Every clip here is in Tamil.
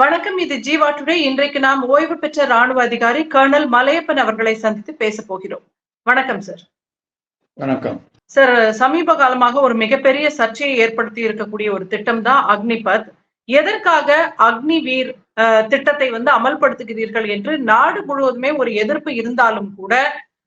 வணக்கம் இது ஜீவா டுடே. இன்றைக்கு நாம் ஓய்வு பெற்ற ராணுவ அதிகாரி கர்னல் மலையப்பன் அவர்களை சந்தித்து பேச போகிறோம். வணக்கம் சார் வணக்கம். சார் சமீப காலமாக ஒரு மிகப்பெரிய சர்ச்சையை ஏற்படுத்தி இருக்கக்கூடிய ஒரு திட்டம் தான் அக்னிபத். எதற்காக அக்னிவீர் அஹ், திட்டத்தை வந்து அமல்படுத்துகிறீர்கள் என்று நாடு முழுவதுமே ஒரு எதிர்ப்பு இருந்தாலும் கூட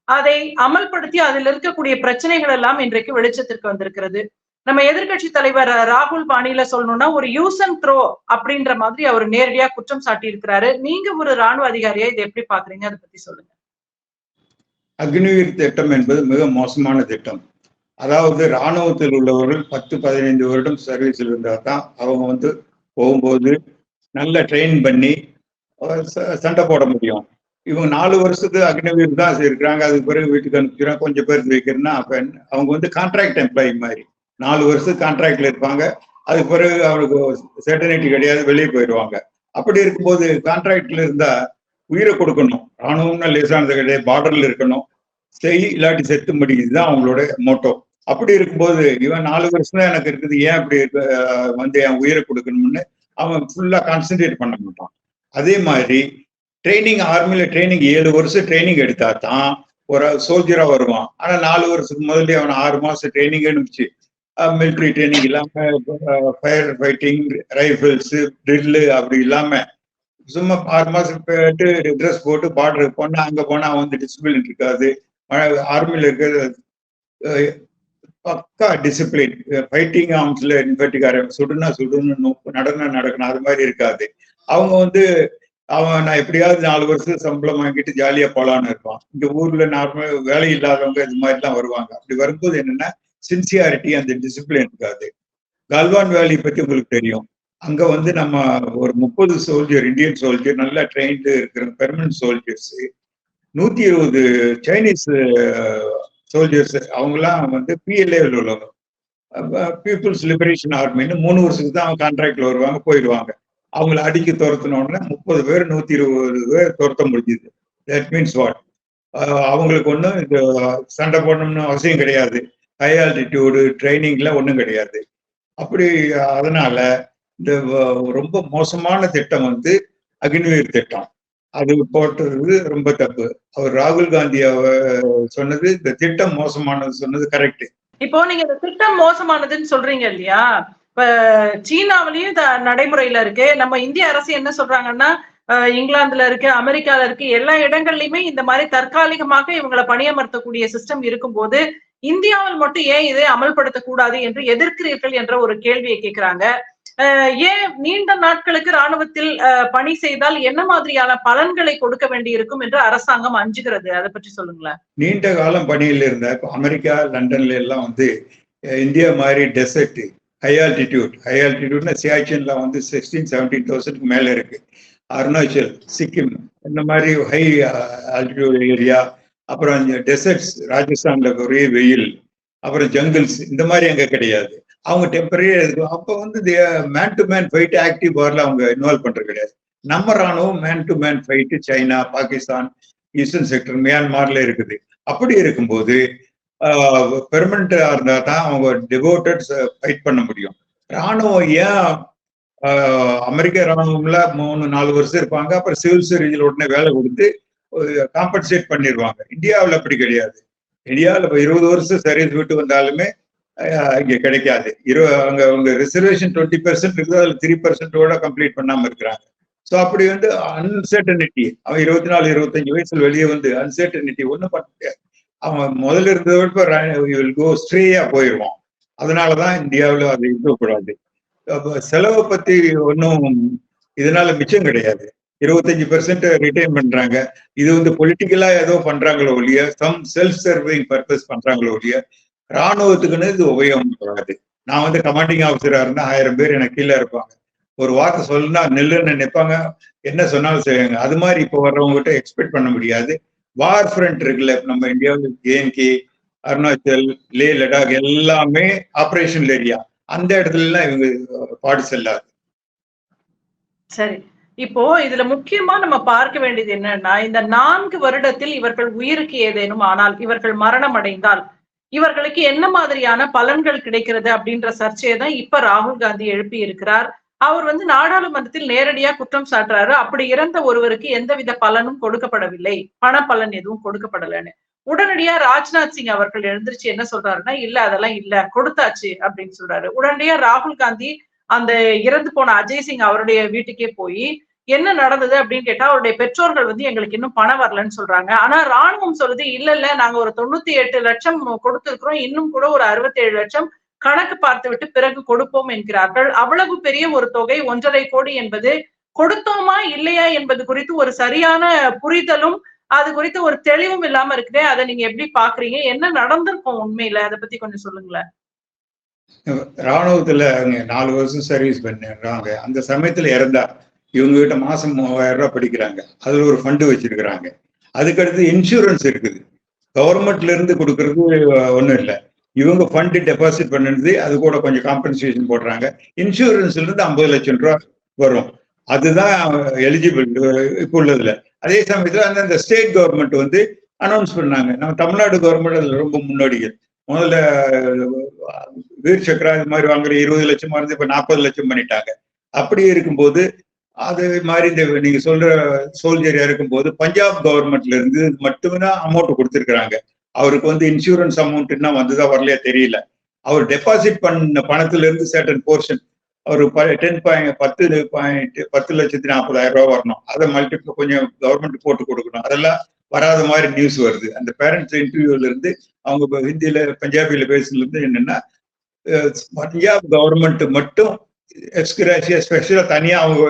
அதை அமல்படுத்தி அதில் இருக்கக்கூடிய பிரச்சனைகள் எல்லாம் இன்றைக்கு வெளிச்சத்திற்கு வந்திருக்கிறது. நம்ம எதிர்க்கட்சி தலைவர் ராகுல் பாணியில சொல்லணும்னா ஒரு யூஸ் அண்ட் த்ரோ அப்படின்ற மாதிரி அவர் நேரடியா குற்றம் சாட்டி இருக்கிறாரு நீங்க ஒரு ராணுவ அதிகாரியா இதை எப்படி பாக்குறீங்க? அதை பத்தி சொல்லுங்க. அக்னிவீர் திட்டம் என்பது மிக மோசமான திட்டம். அதாவது இராணுவத்தில் உள்ளவர்கள் பத்து பதினைந்து வருடம் சர்வீஸில் இருந்தால் தான் அவங்க வந்து போகும்போது நல்ல ட்ரெயின் பண்ணி ச- சண்டை போட முடியும். இவங்க நாலு வருஷத்துக்கு அக்னிவீர் தான் இருக்கிறாங்க அதுக்கு பிறகு வீட்டுக்கு அனுப்பிக்கிறோம் கொஞ்சம் பேர் வைக்கிறேன்னா அப்ப அவங்க வந்து கான்ட்ராக்ட் எம்ப்ளாயி மாதிரி. நாலு வருஷம் கான்ட்ராக்ட்ல இருப்பாங்க. அதுக்கு பிறகு அவனுக்கு செட்டர்னிட்டி கிடையாது வெளியே போயிடுவாங்க. அப்படி இருக்கும்போது கான்ட்ராக்ட்ல இருந்தா உயிரை கொடுக்கணும். ராணுவம்னா லேசானது கிடையாது பார்டர்ல இருக்கணும். செய் இல்லாட்டி செத்து முடியுதுதான் அவங்களோட மோட்டோ அப்படி இருக்கும்போது இவன் நாலு வருஷம் தான் எனக்கு இருக்குது ஏன் அப்படி இருக்கு, வந்து என் உயிரை கொடுக்கணும்னு அவன் ஃபுல்லா கான்சென்ட்ரேட் பண்ண மாட்டான். அதே மாதிரி ட்ரைனிங் ஆர்மியில ட்ரைனிங் ஏழு வருஷம் ட்ரைனிங் எடுத்தா தான் ஒரு சோல்ஜரா வருவான். ஆனா நாலு வருஷத்துக்கு முதல்ல அவன் ஆறு மாசம் ட்ரைனிங் அனுப்பிச்சு மிலிட்ரி ட்ரைனிங் இல்லாம ஃபயர் ஃபைட்டிங் ரைஃபிள்ஸ் ட்ரில்லு அப்படி இல்லாம சும்மா ஆறு மாசம் போயிட்டு ட்ரெஸ் போட்டு பார்டருக்கு போனா அங்க போனா வந்து டிசிப்ளின் இருக்காது. ஆர்மியில இருக்கிற பக்கா டிசிப்ளின் ஃபைட்டிங் ஆர்ம்ஸ்ல இன்ஃபெக்டிக்கார சுடுனா சுடுன்னு நடனா நடக்கணும் அது மாதிரி இருக்காது. அவங்க வந்து அவன் நான் எப்படியாவது நாலு வருஷம் சம்பளம் வாங்கிட்டு ஜாலியா போலான்னு இருப்பான். இந்த ஊர்ல நார்மல் வேலை இல்லாதவங்க இது மாதிரிலாம் வருவாங்க. அப்படி வரும்போது என்னன்னா சின்சியாரிட்டி அந்த டிசிப்ளின் இருக்காது கல்வான் வேலி பத்தி உங்களுக்கு தெரியும். அங்க வந்து நம்ம ஒரு முப்பது சோல்ஜர் இந்தியன் சோல்ஜர் நல்லா ட்ரெயின்டு இருக்கிற பெர்மனன்ட் சோல்ஜர்ஸ் நூத்தி இருபது சைனீஸ் சோல்ஜர்ஸ் அவங்கலாம் வந்து பிஎல்ஏவில் உள்ளவங்க. பீப்புள்ஸ் லிபரேஷன் ஆர்மின்னு மூணு வருஷத்துக்கு தான் அவங்க கான்ட்ராக்ட்ல வருவாங்க போயிடுவாங்க. அவங்கள அடிக்க துரத்தினோடனே முப்பது பேர் நூத்தி இருபது பேர் துரத்த முடிஞ்சுது. தட் மீன்ஸ் வாட் அவங்களுக்கு ஒன்றும் இந்த சண்டை போடணும்னு அவசியம் கிடையாது. ஹை ஆல்டிடியூடு ட்ரைனிங்ல ஒன்றும் கிடையாது. அப்படி அதனால இந்த ரொம்ப மோசமான திட்டம் வந்து அக்னிவீர் திட்டம். அது போட்டது ரொம்ப தப்பு. அவர் ராகுல் காந்தி சொன்னது இந்த திட்டம் மோசமானது சொன்னது கரெக்ட் இப்போ நீங்க இந்த திட்டம் மோசமானதுன்னு சொல்றீங்க இல்லையா? இப்ப சீனாவிலயும் நடைமுறையில இருக்கு. நம்ம இந்திய அரசு என்ன சொல்றாங்கன்னா இங்கிலாந்துல இருக்கு அமெரிக்கால இருக்கு எல்லா இடங்கள்லயுமே இந்த மாதிரி தற்காலிகமாக இவங்களை பணியமர்த்தக்கூடிய சிஸ்டம் இருக்கும்போது இந்தியாவில் மட்டும் ஏன் இதை அமல்படுத்தக்கூடாது என்று எதிர்க்கிறீர்கள் என்ற ஒரு கேள்வியை கேட்கிறாங்க ஏன் நீண்ட நாட்களுக்கு ராணுவத்தில் பணி செய்தால் என்ன மாதிரியான பலன்களை கொடுக்க வேண்டியிருக்கும் என்று அரசாங்கம் அஞ்சுகிறது? அதை பற்றி சொல்லுங்களேன். நீண்ட காலம் பணியில் இருந்த அமெரிக்கா லண்டன்ல எல்லாம் வந்து இந்தியா மாதிரி டெசர்ட் ஹை ஆல்டிடியூட் ஹை ஆல்டிடியூட்னா சியாச்சின்ல வந்து சிக்ஸ்டீன் செவன்டீன் தௌசண்ட்க்கு மேல இருக்கு. அருணாச்சல் சிக்கிம் இந்த மாதிரி ஹை ஆல்டிடியூட் ஏரியா அப்புறம் இந்த டெசர்ட்ஸ் ராஜஸ்தான்ல ஒரே வெயில் அப்புறம் ஜங்கிள்ஸ் இந்த மாதிரி அங்கே கிடையாது. அவங்க டெம்பரரியா இருக்கும் அப்போ வந்து man to man fight active வாரில் அவங்க இன்வால்வ் பண்றது கிடையாது. நம்ம ராணுவம் man to man fight China Pakistan eastern sector மியான்மார்ல இருக்குது. அப்படி இருக்கும்போது பெர்மனண்டா இருந்தா தான் அவங்க டிவோட்டட் ஃபைட் பண்ண முடியும். ராணுவம் ஏன் அமெரிக்க ராணுவம்ல மூணு நாலு வருஷம் இருப்பாங்க. அப்புறம் சிவில் சர்வீஸில் உடனே வேலை கொடுத்து காம்பன்சேட் பண்ணிடுவாங்க. இந்தியாவில் அப்படி கிடையாது. இந்தியாவில் இப்போ இருபது வருஷம் சர்வீஸ் விட்டு வந்தாலுமே இங்கே கிடைக்காது. இரு அங்க அவங்க ரிசர்வேஷன் டுவெண்ட்டி பர்சன்ட் இருக்குது அதில் த்ரீ பர்சன்டோட கம்ப்ளீட் பண்ணாமல் இருக்கிறாங்க. ஸோ அப்படி வந்து அன்சர்டனிட்டி அவன் இருபத்தி நாலு இருபத்தஞ்சு வயசுல வெளியே வந்து அன்சர்டனிட்டி ஒன்றும் பண்ண முடியாது. அவன் முதல்ல இருந்ததை விட கோ ஸ்ட்ரேயா போயிடுவான் அதனாலதான் இந்தியாவில் அது இருக்கக்கூடாது. செலவை பத்தி ஒன்றும் இதனால மிச்சம் கிடையாது. இருபத்தஞ்சு பெர்சென்ட் ரிட்டைன் பண்றாங்க. இது வந்து பொலிட்டிக்கலா ஏதோ பண்றாங்களோ ஒழிய சம் செல்ஃப் சர்விங் பர்பஸ் பண்றாங்களோ ஒழிய ராணுவத்துக்குன்னு இது உபயோகம் கிடையாது நான் வந்து கமாண்டிங் ஆஃபீஸரா இருந்தா ஆயிரம் பேர் எனக்கு கீழே இருப்பாங்க. ஒரு வார்த்தை சொல்லுனா நெல்லுன்னு நினைப்பாங்க என்ன சொன்னாலும் செய்வாங்க. அது மாதிரி இப்போ வர்றவங்க கிட்ட எக்ஸ்பெக்ட் பண்ண முடியாது. வார் ஃப்ரண்ட் இருக்குல்ல நம்ம இந்தியாவில் ஜேஎன்கே அருணாச்சல் லே லடாக் எல்லாமே ஆபரேஷன் ஏரியா அந்த இடத்துல எல்லாம் இவங்க பாடு செல்லாது. சரி. இப்போ இதுல முக்கியமா நம்ம பார்க்க வேண்டியது என்னன்னா இந்த நான்கு வருடத்தில் இவர்கள் உயிருக்கு ஏதேனும் ஆனால் இவர்கள் மரணம் அடைந்தால் இவர்களுக்கு என்ன மாதிரியான பலன்கள் கிடைக்கிறது அப்படின்ற சர்ச்சையை தான் இப்ப ராகுல் காந்தி எழுப்பி இருக்கிறார். அவர் வந்து நாடாளுமன்றத்தில் நேரடியா குற்றம் சாட்டுறாரு. அப்படி இறந்த ஒருவருக்கு எந்தவித பலனும் கொடுக்கப்படவில்லை. பண பலன் எதுவும் கொடுக்கப்படலைன்னு. உடனடியா ராஜ்நாத் சிங் அவர்கள் எழுந்திருச்சு என்ன சொல்றாருன்னா இல்ல அதெல்லாம் இல்ல கொடுத்தாச்சு அப்படின்னு சொல்றாரு. உடனடியா ராகுல் காந்தி அந்த இறந்து போன அஜய் சிங் அவருடைய வீட்டுக்கே போய் என்ன நடந்தது? அப்படின்னு கேட்டா அவருடைய பெற்றோர்கள் வந்து எங்களுக்கு இன்னும் பணம் வரலன்னு சொல்றாங்க. ஆனா ராணுவம் சொல்லுது இல்ல இல்ல நாங்க ஒரு தொண்ணூத்தி எட்டு லட்சம் கொடுத்திருக்கிறோம். இன்னும் கூட ஒரு அறுபத்தி ஏழு லட்சம் கணக்கு பார்த்து விட்டு பிறகு கொடுப்போம் என்கிறார்கள். அவ்வளவு பெரிய ஒரு தொகை ஒன்றரை கோடி என்பது கொடுத்தோமா இல்லையா என்பது குறித்து ஒரு சரியான புரிதலும் அது குறித்து ஒரு தெளிவும் இல்லாம இருக்குதே. அதை நீங்க எப்படி பாக்குறீங்க? என்ன நடந்திருக்கும் உண்மையில? அதை பத்தி கொஞ்சம் சொல்லுங்களேன். ராணுவத்துல அவங்க நாலு வருஷம் சர்வீஸ் பண்ணிடுறாங்க அந்த சமயத்துல இறந்தா இவங்க கிட்ட மாசம் மூவாயிரம் ரூபாய் படிக்கிறாங்க. அதுல ஒரு ஃபண்டு வச்சிருக்கிறாங்க. அதுக்கடுத்து இன்சூரன்ஸ் இருக்குது. கவர்மெண்ட்ல இருந்து கொடுக்கறது ஒண்ணும் இல்லை. இவங்க ஃபண்டு டெபாசிட் பண்ணுறது அது கூட கொஞ்சம் காம்பன்சேஷன் போடுறாங்க. இன்சூரன்ஸ்ல இருந்து ஐம்பது லட்சம் ரூபா வரும். அதுதான் எலிஜிபிள் இப்போ உள்ளதுல. அதே சமயத்துல அந்தந்த ஸ்டேட் கவர்மெண்ட் வந்து அனௌன்ஸ் பண்ணாங்க. நம்ம தமிழ்நாடு கவர்மெண்ட் அதில் ரொம்ப முன்னோடிகள். முதல்ல வீர் சக்கரா இது மாதிரி வாங்குற இருபது லட்சமா இருந்து இப்ப நாற்பது லட்சம் பண்ணிட்டாங்க. அப்படி இருக்கும்போது அது மாதிரி இந்த நீங்க சொல்ற சோல்ஜரியா இருக்கும்போது பஞ்சாப் கவர்மெண்ட்ல இருந்து மட்டும்தான் அமௌண்ட் கொடுத்துருக்குறாங்க. அவருக்கு வந்து இன்சூரன்ஸ் அமௌண்ட்னா வந்ததா வரலையா தெரியல. அவர் டெபாசிட் பண்ண பணத்துல இருந்து சர்டன் போர்ஷன் ஒரு டென் பாயிண்ட் பத்து பாயிண்ட் பத்து லட்சத்தி நாற்பதாயிரம் ரூபா வரணும். அதை மல்டிபிள் கொஞ்சம் கவர்மெண்ட் போட்டு கொடுக்கணும். அதெல்லாம் வராத மாதிரி நியூஸ் வருது. அந்த பேரண்ட்ஸ் இன்டர்வியூல இருந்து அவங்க ஹிந்தியில பஞ்சாபில பேசுனதுல இருந்து என்னன்னா பஞ்சாப் கவர்மெண்ட் மட்டும் எக்ஸ்கிராசியா ஸ்பெஷலா தனியா அவங்க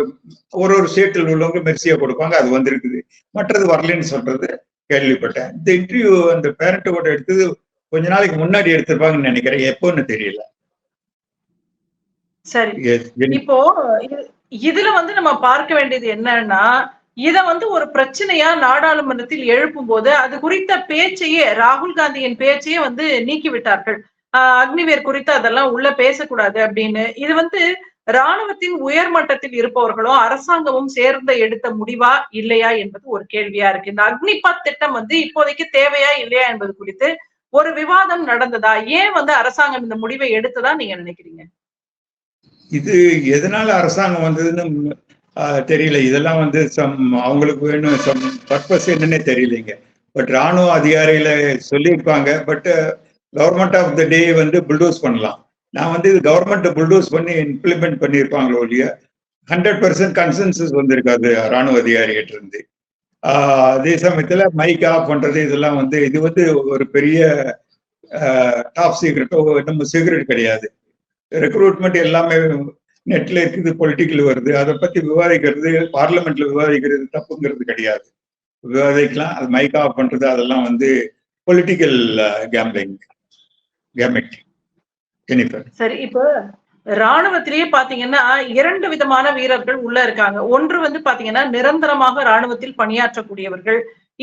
ஒரு ஒரு ஸ்டேட்டில் உள்ளவங்க மெர்சியா கொடுப்பாங்க அது வந்திருக்குது. மற்றது வரலன்னு சொல்றது கேள்விப்பட்டேன். இந்த இன்டர்வியூ அந்த பேரண்ட்டோட எடுத்தது கொஞ்ச நாளைக்கு முன்னாடி எடுத்திருப்பாங்கன்னு நினைக்கிறேன். எப்போன்னு தெரியல. சரி. இப்போ இதுல வந்து நம்ம பார்க்க வேண்டியது என்னன்னா இத வந்து ஒரு பிரச்சனையா நாடாளுமன்றத்தில் எழுப்பும் போது அது குறித்த பேச்சையே ராகுல் காந்தியின் பேச்சையே வந்து நீக்கிவிட்டார்கள். ஆஹ் அக்னிவேர் குறித்து அதெல்லாம் உள்ள பேசக்கூடாது அப்படின்னு. இது வந்து ராணுவத்தின் உயர்மட்டத்தில் இருப்பவர்களும் அரசாங்கமும் சேர்ந்து எடுத்த முடிவா இல்லையா என்பது ஒரு கேள்வியா இருக்கு. இந்த அக்னிபாத் திட்டம் வந்து இப்போதைக்கு தேவையா இல்லையா என்பது குறித்து ஒரு விவாதம் நடந்ததா? ஏன் வந்து அரசாங்கம் இந்த முடிவை எடுத்ததா நீங்க நினைக்கிறீங்க? இது எதனால அரசாங்கம் வந்ததுன்னு தெரியல. இதெல்லாம் வந்து சம் அவங்களுக்கு வேணும். சம் பர்பஸ் என்னன்னே தெரியலைங்க. பட் ராணுவ அதிகாரியில சொல்லியிருப்பாங்க. But government of the day வந்து புல்டோஸ் பண்ணலாம். நான் வந்து இது கவர்மெண்ட் புல்டோஸ் பண்ணி இம்ப்ளிமெண்ட் பண்ணியிருப்பாங்களோ ஒழிய ஹண்ட்ரட் பர்சன்ட் கன்சென்சஸ் வந்திருக்காது ராணுவ அதிகாரிகிட்ட இருந்து அதே சமயத்துல மைக் ஆஃப் பண்றது இதெல்லாம் வந்து இது வந்து ஒரு பெரிய டாப் சீக்ரெட்டோ நம்ம சீக்ரெட் கிடையாது. ரெக்ரூட்மெண்ட் எல்லாமே நெட்ல இருக்குது பொலிட்டிக்கல் வருது. அதை பத்தி விவாதிக்கிறது பார்லிமெண்ட்ல விவாதிக்கிறது தப்புங்கிறது கிடையாது. விவாதிக்கலாம். அது மைக் ஆஃப் பண்றது அதெல்லாம் வந்து பொலிட்டிக்கல் கேம்பிளிங் ஜெனிஃபர் சரி இப்போ ராணுவத்திலேயே பாத்தீங்கன்னா இரண்டு விதமான வீரர்கள் உள்ள இருக்காங்க. ஒன்று வந்து பாத்தீங்கன்னா நிரந்தரமாக ராணுவத்தில் பணியாற்றக்கூடியவர்கள்.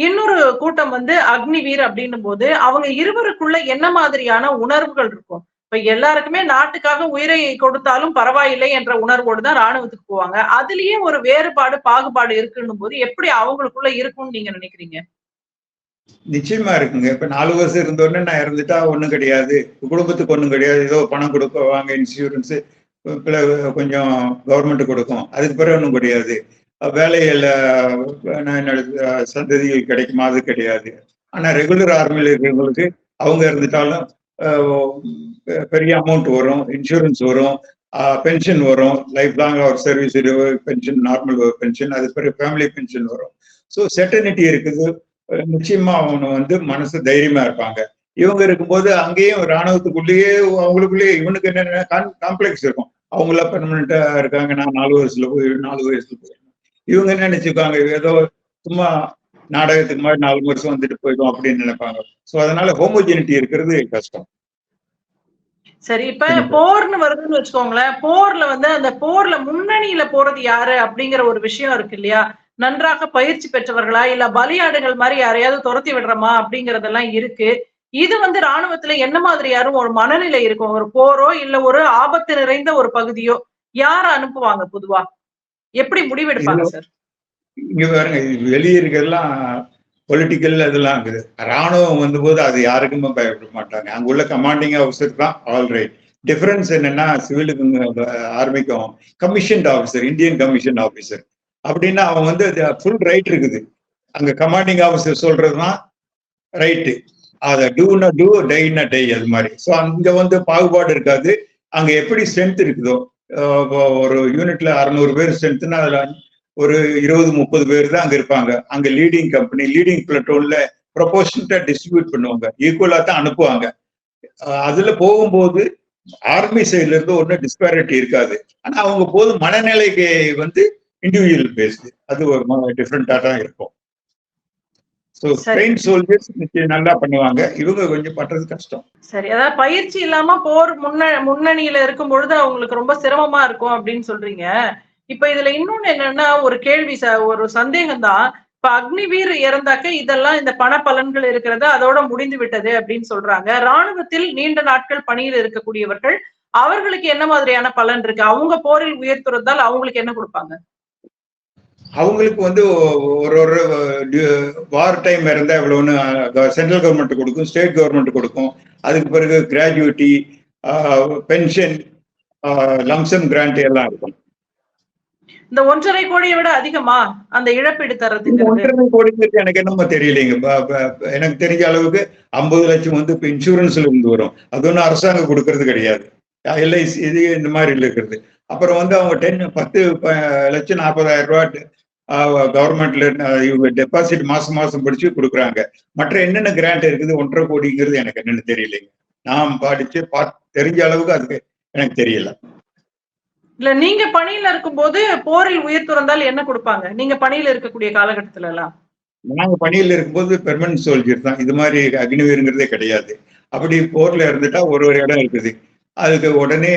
இன்னொரு கூட்டம் வந்து அக்னி வீர் அப்படின்னும் போது அவங்க இருவருக்குள்ள என்ன மாதிரியான உணர்வுகள் இருக்கும்? இப்ப எல்லாருக்குமே நாட்டுக்காக உயிரை கொடுத்தாலும் பரவாயில்லை என்ற உணர்வோடு தான் ராணுவத்துக்கு போவாங்க. அதுலயே ஒரு வேறுபாடு பாகுபாடு இருக்குன்னும் போது எப்படி அவங்களுக்குள்ள இருக்கும்னு நீங்க நினைக்கிறீங்க? நிச்சயமா இருக்குங்க. இப்ப நாலு வருஷம் இருந்தோடனே நான் இறந்துட்டா ஒண்ணும் கிடையாது. குடும்பத்துக்கு ஒண்ணும் கிடையாது. ஏதோ பணம் கொடுக்குவாங்க இன்சூரன்ஸ் கொஞ்சம் கவர்மெண்ட் கொடுக்கும். அதுக்கு பிறகு ஒன்றும் கிடையாது. வேலையில என்னோட சந்ததிகள் கிடைக்குமா? அது கிடையாது. ஆனா ரெகுலர் ஆர்மியில் இருக்கிறவங்களுக்கு அவங்க இருந்துட்டாலும் பெரிய அமௌண்ட் வரும் இன்சூரன்ஸ் வரும் பென்ஷன் வரும் லைஃப் லாங் அவர் சர்வீஸ் பென்ஷன் நார்மல் பென்ஷன் அது பிறகு ஃபேமிலி பென்ஷன் வரும். ஸோ செட்டர்னிட்டி இருக்குது. நிச்சயமா அவங்க வந்து மனசு தைரியமா இருப்பாங்க. இவங்க இருக்கும்போது அங்கேயும் ராணுவத்துக்குள்ளேயே அவங்களுக்குள்ளேயே இவனுக்கு என்னென்ன காம்ப்ளெக்ஸ் இருக்கும். அவங்கள பெர்மனண்டா இருக்காங்க நான் நாலு வயசுல போய் நாலு வயசுல போய். இவங்க என்ன நினைச்சுக்காங்க ஏதோ சும்மா நாடகத்துக்கு மாதிரி நாலு வருஷம் வந்துட்டு போயிடும் அப்படின்னு நினைப்பாங்க. சோ அதனால ஹோமோஜெனிட்டி இருக்கிறது கஷ்டம். சரி இப்ப போர்னு வருதுன்னு வச்சுக்கோங்களேன். போர்ல வந்து அந்த போர்ல முன்னணியில போறது யாரு அப்படிங்கிற ஒரு விஷயம் இருக்கு இல்லையா? நன்றாக பயிற்சி பெற்றவர்களா இல்ல பலியாடுகள் மாதிரி யாரையாவது துரத்தி விடுறோமா அப்படிங்கறதெல்லாம் இருக்கு. இது வந்து ராணுவத்துல என்ன மாதிரி யாரும் ஒரு மனநிலை இருக்கும்? ஒரு போரோ இல்ல ஒரு ஆபத்து நிறைந்த ஒரு பகுதியோ யார அனுப்புவாங்க பொதுவா? எப்படி முடிவெடுப்பாங்க சார்? இங்க பாருங்க வெளியே இருக்கிறதெல்லாம் பொலிட்டிக்கல் அதெல்லாம் இருக்குது. ராணுவம் வந்தபோது அது யாருக்குமே பயப்பட மாட்டாங்க. அங்க உள்ள கமாண்டிங் ஆஃபீஸர் தான் ஆல் ரைட் டிஃபரன்ஸ் என்னன்னா சிவிலுக்கு ஆர்மிக்கும் commission officer Indian commission officer அப்படின்னா அவன் வந்து ஃபுல் ரைட் இருக்குது. அங்க கமாண்டிங் ஆஃபீஸர் சொல்றதுதான் ரைட்டு அதை டூனா டூ டைனா டை அது மாதிரி. ஸோ அங்க வந்து பாகுபாடு இருக்காது. அங்க எப்படி ஸ்ட்ரென்த் இருக்குதோ ஒரு யூனிட்ல அறுநூறு பேர் ஸ்ட்ரென்த்னா அதுல ஒரு இருபது முப்பது பேர் தான் அங்க இருப்பாங்க. அங்க லீடிங் கம்பெனி லீடிங் பிளட்டோன்ல ப்ரொபோஷனட்டா டிஸ்ட்ரிபியூட் பண்ணுவாங்க. ஈக்குவலா தான் அனுப்புவாங்க. அதுல போகும்போது ஆர்மி சைட்ல இருந்து ஒன்றும் டிஸ்பாரிட்டி இருக்காது. ஆனா அவங்க போது மனநிலைக்கு வந்து இண்டிவிஜுவல் பேஸ்டு அது ஒரு டிஃப்ரெண்டா தான் இருக்கும். ஸோ. ட்ரெயின் சோல்ஜர்ஸ் நல்லா பண்ணுவாங்க. இவங்க கொஞ்சம் பண்றது கஷ்டம். சரி. அதாவது பயிற்சி இல்லாம போர் முன்ன முன்னணியில இருக்கும் பொழுது அவங்களுக்கு ரொம்ப சிரமமா இருக்கும் அப்படின்னு சொல்றீங்க. இப்ப இதுல இன்னொன்னு என்னன்னா ஒரு கேள்வி ச- ஒரு சந்தேகம் தான் இப்ப அக்னிவீர் இறந்தாக்க இதெல்லாம் இந்த பண பலன்கள் இருக்கிறது அதோட முடிந்து விட்டது அப்படின்னு சொல்றாங்க. ராணுவத்தில் நீண்ட நாட்கள் பணியில் இருக்கக்கூடியவர்கள் அவர்களுக்கு என்ன மாதிரியான பலன் இருக்கு? அவங்க போரில் உயர்த்துறதால் அவங்களுக்கு என்ன கொடுப்பாங்க? அவங்களுக்கு வந்து ஒரு ஒரு வார் டைம் இருந்தா இவ்வளவுன்னு சென்ட்ரல் கவர்மெண்ட் கொடுக்கும் ஸ்டேட் கவர்மெண்ட் கொடுக்கும். அதுக்கு பிறகு கிராஜுவிட்டி பென்ஷன் லம்சம் கிராண்ட் எல்லாம் இருக்கும். இந்த ஒன்றரை கோடியை விட அதிகமா அந்த இழப்பீடு தர்றதுக்கு ஒன்றரை கோடிங்கிறது எனக்கு என்னமோ தெரியலைங்க. எனக்கு தெரிஞ்ச அளவுக்கு ஐம்பது லட்சம் வந்து இப்போ இன்சூரன்ஸ்ல இருந்து வரும். அது ஒன்றும் அரசாங்கம் கொடுக்கறது கிடையாது. எல்ஐசி இது இந்த மாதிரி இருக்கிறது. அப்புறம் வந்து அவங்க டென் பத்து லட்சம் நாற்பதாயிரம் ரூபாய் கவர்மெண்ட்ல இவங்க டெபாசிட் மாசம் மாசம் படிச்சு கொடுக்குறாங்க. மற்ற என்னென்ன கிராண்ட் இருக்குது ஒன்றரை கோடிங்கிறது எனக்கு என்னன்னு தெரியலைங்க. நான் படிச்சு பார்த்து தெரிஞ்ச அளவுக்கு அதுக்கு எனக்கு தெரியல. இல்ல நீங்க பணியில இருக்கும்போது போரில் உயிர் துறந்தால் என்ன கொடுப்பாங்க? நீங்க பணியில இருக்கக்கூடிய காலகட்டத்துல எல்லாம். நாங்க பணியில் இருக்கும்போது பெர்மனன்ட் சோல்ஜர் தான். இது மாதிரி அக்னிவீருங்கிறதே கிடையாது. அப்படி போர்ல இருந்துட்டா ஒரு ஒரு இடம் இருக்குது. அதுக்கு உடனே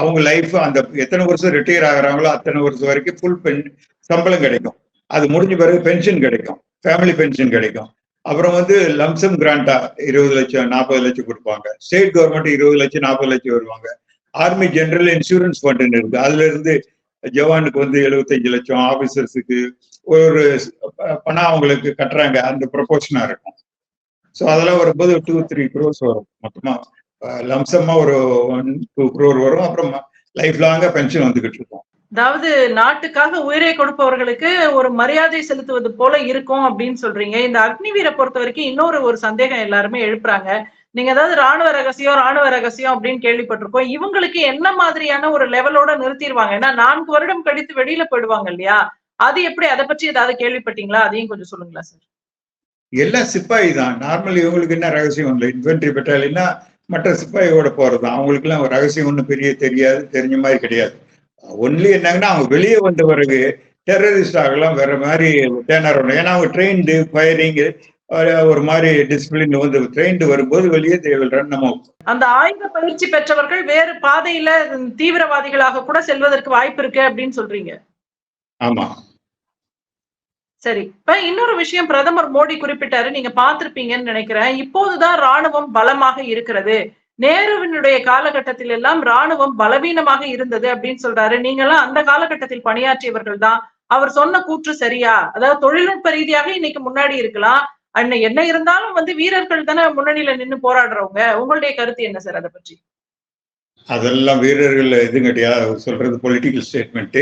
அவங்க லைஃப் அந்த எத்தனை வருஷம் ரிட்டையர் ஆகுறாங்களோ அத்தனை வருஷம் வரைக்கும் ஃபுல் பென் சம்பளம் கிடைக்கும். அது முடிஞ்ச பிறகு பென்ஷன் கிடைக்கும். ஃபேமிலி பென்ஷன் கிடைக்கும். அப்புறம் வந்து லம்சம் கிராண்டா இருபது லட்சம் நாற்பது லட்சம் கொடுப்பாங்க. ஸ்டேட் கவர்மெண்ட் இருபது லட்சம் நாற்பது லட்சம் வருவாங்க. ஆர்மி ஜெனரல் இன்சூரன்ஸ் ஃபண்டுன்னு இருக்கு. அதுல இருந்து ஜவானுக்கு வந்து எழுபத்தஞ்சு லட்சம் ஆபீசர்ஸுக்கு ஒரு பணம் அவங்களுக்கு கட்டுறாங்க. அந்த ப்ரொபோர்ஷனா இருக்கும். ஸோ அதெல்லாம் வரும்போது டூ த்ரீ க்ரோர்ஸ் வரும். மொத்தமா லம்சமா ஒரு ஒன் டூ க்ரோர் வரும். அப்புறம் லைஃப் லாங்கா பென்ஷன் வந்துகிட்டு இருக்கும். அதாவது நாட்டுக்காக உயிரை கொடுப்பவர்களுக்கு ஒரு மரியாதை செலுத்துவது போல இருக்கும் அப்படின்னு சொல்றீங்க. இந்த அக்னிவீரை பொறுத்த வரைக்கும் இன்னொரு ஒரு சந்தேகம் எல்லாருமே எழுப்புறாங்க. நீங்க ஏதாவது ராணுவ ரகசியம் ராணுவ ரகசியம் அப்படின்னு கேள்விப்பட்டிருக்கோம். இவங்களுக்கு என்ன மாதிரியான ஒரு லெவலோட நிறுத்திடுவாங்க ஏன்னா நான்கு வருடம் கழித்து வெளியில போயிடுவாங்க இல்லையா? அது எப்படி? அதை பற்றி ஏதாவது கேள்விப்பட்டீங்களா? அதையும் கொஞ்சம் சொல்லுங்களா சார் எல்லாம் சிப்பாய் தான். நார்மல் இவங்களுக்கு என்ன ரகசியம் இல்லை. இன்வென்ட்ரி பெட்டாலியன்னா மற்ற சிப்பாயோட போறது. அவங்களுக்கு எல்லாம் ரகசியம் ஒன்றும் பெரிய தெரியாது தெரிஞ்ச மாதிரி கிடையாது. ஒன்லி என்னங்கன்னா அவங்க வெளியே வந்த பிறகு டெரரிஸ்ட் ஆகலாம் வேற மாதிரி டேனர் ஏன்னா அவங்க ட்ரெயின்டு ஃபயரிங் ஒரு மாதிரி டிசிப்ளின் வந்து ட்ரெயின்டு வரும்போது வெளியே ரன் அந்த ஆயுத பயிற்சி பெற்றவர்கள் வேறு பாதையில தீவிரவாதிகளாக கூட செல்வதற்கு வாய்ப்பு இருக்கு அப்படின்னு சொல்றீங்க. ஆமா. சரி. இப்ப இன்னொரு விஷயம் பிரதமர் மோடி குறிப்பிட்டாரு நீங்க பார்த்திருப்பீங்கன்னு நினைக்கிறேன். இப்போதுதான் ராணுவம் பலமாக இருக்கிறது. நேருவினுடைய காலகட்டத்தில் எல்லாம் ராணுவம் பலவீனமாக இருந்தது அப்படின்னு சொல்றாரு. நீங்க எல்லாம் அந்த காலகட்டத்தில் பணியாற்றியவர்கள் தான் அவர் சொன்ன கூற்று சரியா? அதாவது தொழில்நுட்ப ரீதியாக இன்னைக்கு முன்னாடி இருக்கலாம். அன்ன என்ன இருந்தாலும் வந்து வீரர்கள் தானே முன்னணியில நின்னு போராடுறவங்க? உங்களுடைய கருத்து என்ன சார் அதை பற்றி? அதெல்லாம் வீரர்கள் எதுவும் கிடையாது சொல்றது பொலிட்டிக்கல் ஸ்டேட்மெண்ட்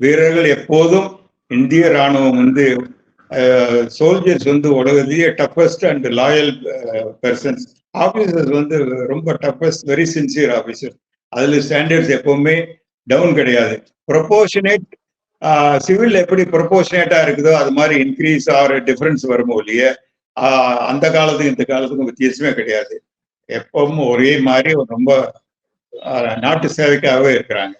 வீரர்கள் எப்போதும் இந்திய ராணுவம் வந்து சோல்ஜர்ஸ் வந்து உலகத்திலேயே toughest and loyal persons officers வந்து ரொம்ப டஃபஸ்ட் வெரி சின்சியர் ஆஃபீஸர் அதுல ஸ்டாண்டர்ட்ஸ் எப்பவுமே டவுன் கிடையாது. ப்ரொபோர்ஷனேட் சிவில் எப்படி ப்ரொபோர்ஷனேட்டா இருக்குதோ அது மாதிரி இன்க்ரீஸ் ஆர் டிஃபரன்ஸ் வருமோ இல்லையே அந்த காலத்துக்கும் இந்த காலத்துக்கும் வித்தியாசமே கிடையாது. எப்பவும் ஒரே மாதிரி ரொம்ப ஆஹ் நாட்டு சேவைக்காகவே இருக்கிறாங்க.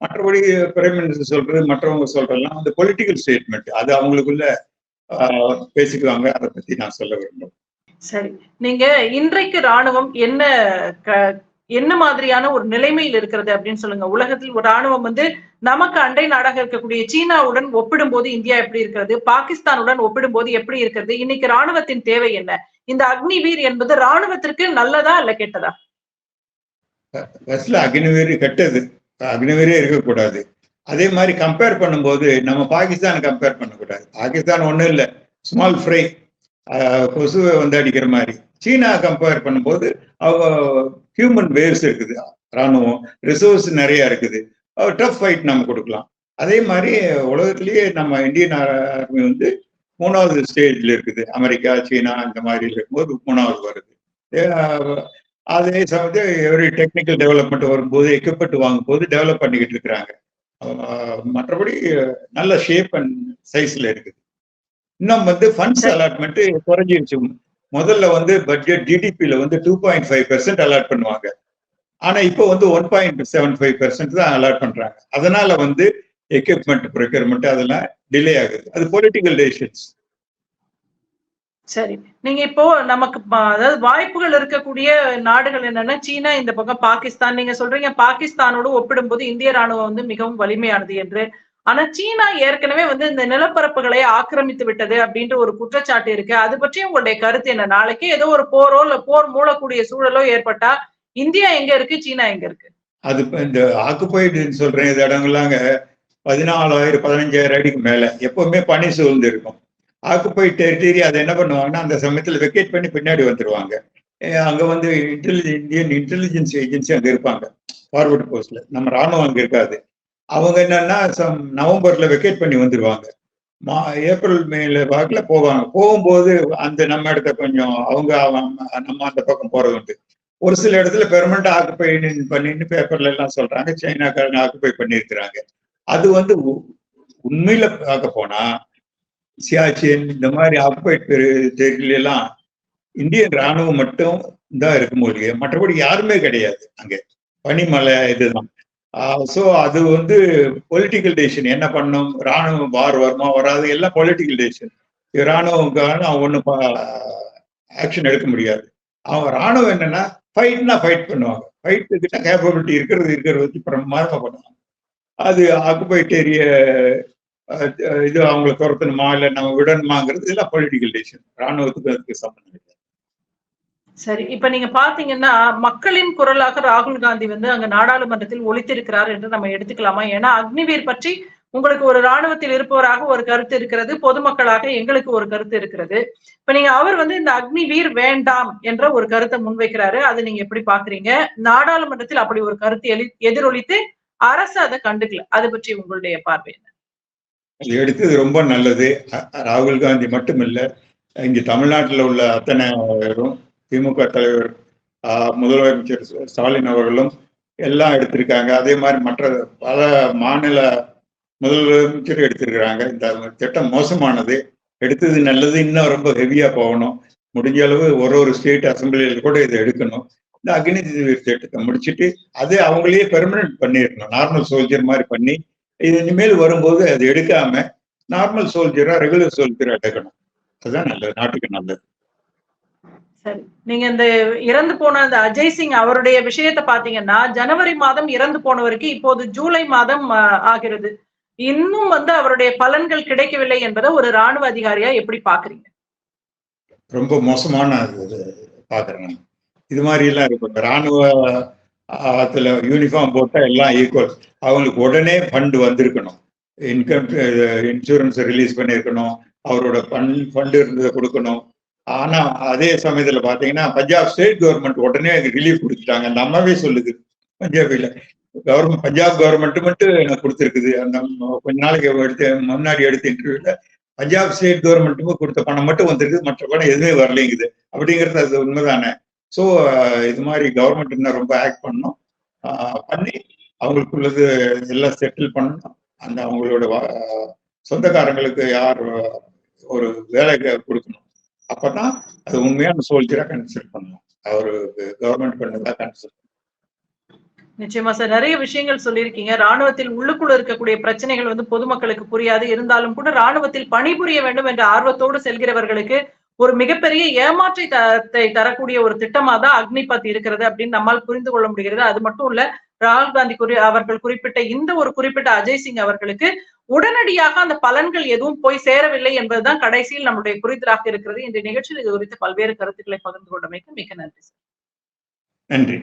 மற்றபடி பிரைம் மினிஸ்டர் சொல்றது மற்றவங்க சொல்றதெல்லாம் அந்த பொலிட்டிக்கல் ஸ்டேட்மெண்ட் அது அவங்களுக்குள்ள ஆஹ் பேசிக்குவாங்க. அதை பத்தி நான் சொல்ல விரும்புறேன். சரி. நீங்க இன்றைக்கு ராணுவம் என்ன என்ன மாதிரியான ஒரு நிலைமையில் இருக்கிறது அப்படின்னு சொல்லுங்க. உலகத்தில் ஒரு ராணுவம் வந்து நமக்கு அண்டை நாடாக இருக்கக்கூடிய சீனாவுடன் ஒப்பிடும்போது இந்தியா எப்படி இருக்கிறது? பாகிஸ்தானுடன் ஒப்பிடும்போது எப்படி இருக்கிறது? இன்னைக்கு ராணுவத்தின் தேவை என்ன? இந்த அக்னிவீர் என்பது ராணுவத்திற்கு நல்லதா இல்ல கெட்டதா? ஃபர்ஸ்ட்ல அக்னிவீர் கெட்டது. அக்னிவீரே இருக்கக்கூடாது. அதே மாதிரி கம்பேர் பண்ணும்போது நம்ம பாகிஸ்தான் கம்பேர் பண்ணக்கூடாது. பாகிஸ்தான் ஒன்றும் இல்லை. ஸ்மால் ஃப்ரை கொசுவை வந்து அடிக்கிற மாதிரி. சீனா கம்பேர் பண்ணும்போது அவங்க ஹியூமன் வேவ்ஸ் இருக்குது. ராணுவம் ரிசோர்ஸ் நிறைய இருக்குது. டஃப் ஃபைட் நம்ம கொடுக்கலாம். அதே மாதிரி உலகத்திலேயே நம்ம இந்தியன் ஆர்மி வந்து மூணாவது ஸ்டேஜ்ல இருக்குது. அமெரிக்கா சீனா இந்த மாதிரி இருக்கும்போது மூணாவது வருது. அதே சமயத்து எவ்ரி டெக்னிக்கல் டெவலப்மெண்ட் வரும்போது எக்யூப்மெண்ட் வாங்கும் போது டெவலப் பண்ணிக்கிட்டு இருக்கிறாங்க. மற்றபடி நல்ல ஷேப் அண்ட் சைஸ்ல இருக்குது. இன்னும் வந்து ஃபண்ட்ஸ் அலாட்மெண்ட் குறைஞ்சிருச்சு. முதல்ல வந்து பட்ஜெட் ஜிடிபியில வந்து two point five percent allot பண்ணுவாங்க. ஆனா இப்போ வந்து one point seven five percent தான் அலாட் பண்றாங்க. அதனால வந்து எக்யூப்மெண்ட் ப்ரொக்யூர்மெண்ட் அதெல்லாம் டிலே ஆகுது. அது பொலிட்டிக்கல் டெசிஷன்ஸ் சரி. நீங்க இப்போ நமக்கு அதாவது வாய்ப்புகள் இருக்கக்கூடிய நாடுகள் என்னன்னா சீனா இந்த பக்கம் பாகிஸ்தான். நீங்க சொல்றீங்க பாகிஸ்தானோடு ஒப்பிடும்போது இந்திய ராணுவம் வந்து மிகவும் வலிமையானது என்று ஆனா சீனா ஏற்கனவே வந்து இந்த நிலப்பரப்புகளை ஆக்கிரமித்து விட்டது அப்படின்ற ஒரு குற்றச்சாட்டு இருக்கு. அது பற்றி உங்களுடைய கருத்து என்ன? நாளைக்கு ஏதோ ஒரு போரோ இல்ல போர் மூடக்கூடிய சூழலோ ஏற்பட்டா இந்தியா எங்க இருக்கு? சீனா எங்க இருக்கு? அது இந்த ஆக்குப்பைடுன்னு சொல்றேன் இந்த இடங்கள்லாங்க பதினாலாயிரம் பதினஞ்சாயிரம் அடிக்கு மேல எப்பவுமே பனி சூழ்ந்து இருக்கும் ஆக்குப்பை டெரிட்டரி அதை என்ன பண்ணுவாங்கன்னா அந்த சமயத்துல வெக்கேட் பண்ணி பின்னாடி வந்துருவாங்க. அங்க வந்து இன்டெலிஜென்ஸ் இந்தியன் இன்டெலிஜென்ஸ் ஏஜென்சி அங்க இருப்பாங்க. ஃபார்வர்டு போஸ்ட்ல நம்ம ராணுவம் அங்க இருக்காது. அவங்க என்னன்னா சம் நவம்பர்ல வெக்கேட் பண்ணி வந்துருவாங்க. மா ஏப்ரல் மேல வாக்குல போவாங்க. போகும்போது அந்த நம்ம இடத்த கொஞ்சம் அவங்க நம்ம அந்த பக்கம் போறது உண்டு. ஒரு சில இடத்துல பெர்மனண்ட் ஆக்குப்பை பண்ணின்னு பேப்பர்ல எல்லாம் சொல்றாங்க. சைனாக்காரங்க ஆக்குப்பை பண்ணியிருக்கிறாங்க அது வந்து உ- உண்மையில பார்க்க போனா சியாச்சின் இந்த மாதிரி ஆக்குப்பை தெரியல எல்லாம் இந்தியன் ராணுவம் மட்டும் தான் இருக்கும் ஒழிய மற்றபடி யாருமே கிடையாது அங்க. பனிமலை இதுதான். ஸோ அது வந்து பொலிட்டிக்கல் டெசிஷன் என்ன பண்ணும்? ராணுவம் வார் வருமா? வராது. எல்லாம் பொலிட்டிக்கல் டெசிஷன் ராணுவம் அவன் ஒன்றும் ஆக்ஷன் எடுக்க முடியாது. அவன் ராணுவம் என்னன்னா ஃபைட்னா ஃபைட் பண்ணுவாங்க. ஃபைட்டுக்கிட்ட கேப்பபிலிட்டி இருக்கிறது இருக்கிறத வச்சு பிரமாதமா பண்ணுவாங்க. அது ஆக்குபைட் ஏரிய இது அவங்களை துரத்தணுமா? இல்லை நம்ம விடணுமாங்கிறது இதெல்லாம் பொலிட்டிக்கல் டெசிஷன் ராணுவத்துக்கு அதுக்கு சம்பந்தம் இல்லை. சரி இப்ப நீங்க பாத்தீங்கன்னா மக்களின் குரலாக ராகுல் காந்தி வந்து அங்க நாடாளுமன்றத்தில் ஒழித்திருக்கிறார் என்று நம்ம எடுத்துக்கலாமா? ஏன்னா அக்னிவீர் பற்றி உங்களுக்கு ஒரு ராணுவத்தில் இருப்பவராக ஒரு கருத்து இருக்கிறது பொதுமக்களாக எங்களுக்கு ஒரு கருத்து இருக்கிறது. இப்ப நீங்க அவர் வந்து இந்த அக்னிவீர் வேண்டாம் என்ற ஒரு கருத்தை முன்வைக்கிறாரு. அது நீங்க எப்படி பாக்குறீங்க? நாடாளுமன்றத்தில் அப்படி ஒரு கருத்து எலி எதிரொலித்து அரசு அதை கண்டுக்கல. அது பற்றி உங்களுடைய பார்வை என்ன? எடுத்தது ரொம்ப நல்லது. ராகுல் காந்தி மட்டுமில்ல இங்க தமிழ்நாட்டில் உள்ள அத்தனை பேரும் திமுக தலைவர் ஆஹ், முதலமைச்சர் ஸ்டாலின் அவர்களும் எல்லாம் எடுத்திருக்காங்க. அதே மாதிரி மற்ற பல மாநில முதலமைச்சர் எடுத்திருக்கிறாங்க. இந்த திட்டம் மோசமானது. எடுத்தது நல்லது இன்னும் ரொம்ப ஹெவியா போகணும். முடிஞ்ச அளவு ஒரு ஒரு ஸ்டேட் அசம்பிளியில் கூட இதை எடுக்கணும். இந்த அக்னி தீவிர திட்டத்தை முடிச்சுட்டு அது அவங்களையே பெர்மனன்ட் பண்ணிடணும். நார்மல் சோல்ஜர் மாதிரி பண்ணி இது இனிமேல் வரும்போது அது எடுக்காம நார்மல் சோல்ஜரா ரெகுலர் சோல்ஜரா எடுக்கணும். அதுதான் நல்லது. நாட்டுக்கு நல்லது. சரி. நீங்க இந்த இறந்து போன அந்த அஜய் சிங் அவருடைய விஷயத்தை பாத்தீங்கன்னா ஜனவரி மாதம் இறந்து போனவருக்கு இப்போது ஜூலை மாதம் ஆகிறது. இன்னும் வந்து அவருடைய பலன்கள் கிடைக்கவில்லை என்பதை ஒரு ராணுவ அதிகாரியா எப்படி பாக்குறீங்க ரொம்ப மோசமான இது பாக்குறேன் இது மாதிரி எல்லாம் இருக்கும் இந்த ராணுவ யூனிஃபார்ம் போட்டா எல்லாம் ஈக்குவல் அவங்களுக்கு உடனே ஃபண்டு வந்திருக்கணும். இன்கம் இன்சூரன்ஸ் ரிலீஸ் பண்ணியிருக்கணும். அவரோட ஃபண்ட் ஃபண்டு இருந்ததை கொடுக்கணும். ஆனா அதே சமயத்துல பாத்தீங்கன்னா பஞ்சாப் ஸ்டேட் கவர்மெண்ட் உடனே ரிலீஃப் கொடுத்துட்டாங்க. அந்த அம்மாவே சொல்லுது பஞ்சாபில கவர்மெண்ட் பஞ்சாப் கவர்மெண்ட் மட்டும் எனக்கு கொடுத்துருக்குது. அந்த கொஞ்ச நாளைக்கு எடுத்து முன்னாடி எடுத்த இன்டர்வியூல பஞ்சாப் ஸ்டேட் கவர்மெண்ட்டுக்கு கொடுத்த பணம் மட்டும் வந்திருக்கு மற்ற பணம் எதுவுமே வரலைங்குது. அப்படிங்கிறது அது உண்மைதானே? ஸோ இது மாதிரி கவர்மெண்ட் இன்னும் ரொம்ப ஆக்ட் பண்ணணும்? பண்ணி அவங்களுக்குள்ளது எல்லாம் செட்டில் பண்ணணும். அந்த அவங்களோட சொந்தக்காரங்களுக்கு யார் ஒரு வேலை கொடுக்கணும் அப்பதான் அது உண்மையான சோல்ஜரா கன்சிடர் பண்ணலாம். அவர் கவர்மெண்ட் பண்ணதா கன்சிடர் நிச்சயமா சார் நிறைய விஷயங்கள் சொல்லியிருக்கீங்க. ராணுவத்தில் உள்ளுக்குள்ள இருக்கக்கூடிய பிரச்சனைகள் வந்து பொதுமக்களுக்கு புரியாது. இருந்தாலும் கூட ராணுவத்தில் பணிபுரிய வேண்டும் என்ற ஆர்வத்தோடு செல்கிறவர்களுக்கு ஒரு மிகப்பெரிய ஏமாற்றை தரக்கூடிய ஒரு திட்டமா தான் அக்னிபத் இருக்கிறது அப்படின்னு நம்மால் புரிந்து கொள்ள முடிகிறது. அது மட்டும் இல்ல ராகுல் காந்தி குறி அவர்கள் குறிப்பிட்ட இந்த ஒரு குறிப்பிட்ட அஜய் சிங் அவர்களுக்கு உடனடியாக அந்த பலன்கள் எதுவும் போய் சேரவில்லை என்பதுதான் கடைசியில் நம்முடைய புரிதலாக இருக்கிறது. இந்த நிகழ்ச்சியில் இது குறித்து பல்வேறு கருத்துக்களை பகிர்ந்து கொண்டமைக்கு மிக்க நன்றி சார். நன்றி.